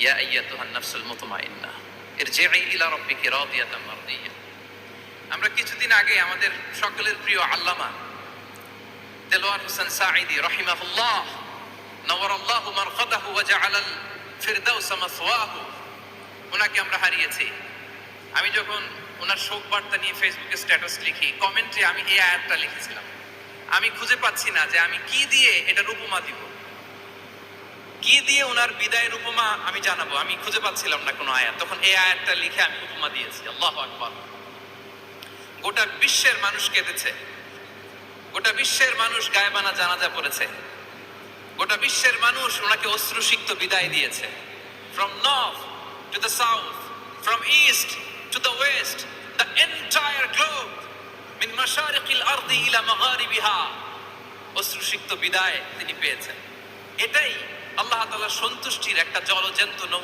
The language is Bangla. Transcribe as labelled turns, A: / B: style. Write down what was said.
A: ইয়া মারদিয়া আমরা কিছুদিন আগে আমাদের সকলের প্রিয় আল্লামা দেলোয়ার হোসেন সাঈদি রহিমাহুল্লাহ নওয়ার আল্লাহ মারফাদাহু ওয়া জাআলাল ফিরদাউস মাসওয়াহু ওনাকে আমরা হারিয়েছি। আমি যখন ওনার শোক বার্তা নিয়ে ফেসবুকে স্ট্যাটাস লিখি, কমেন্টে আমি এই আয়াতটা লিখেছিলাম। আমি খুঁজে পাচ্ছি না যে আমি কি দিয়ে এটার উপমা দিব। কি দিয়ে ওনার বিদায়ের উপমা আমি জানাব? আমি খুঁজে পাচ্ছিলাম না কোনো আয়াত। তখন এই আয়াতটা লিখে আমি উপমা দিয়েছি। আল্লাহ আকবার। গোটা বিশ্বের মানুষ কেঁদেছে। গোটা বিশ্বের মানুষ গায়েবানা জানাজা পড়েছে। গোটা বিশ্বের মানুষ ওনাকে অশ্রুসিক্ত বিদায় দিয়েছে। From north to the south from east to the west the entire globe মিন মাশারিকিল আরদি ইলা মাগারিবিহা অশ্রুসিক্ত বিদায় তিনি পেয়েছেন। এটাই আল্লাহ তালা সন্তুষ্টির একটা জলজ্যান্ত নমুনা।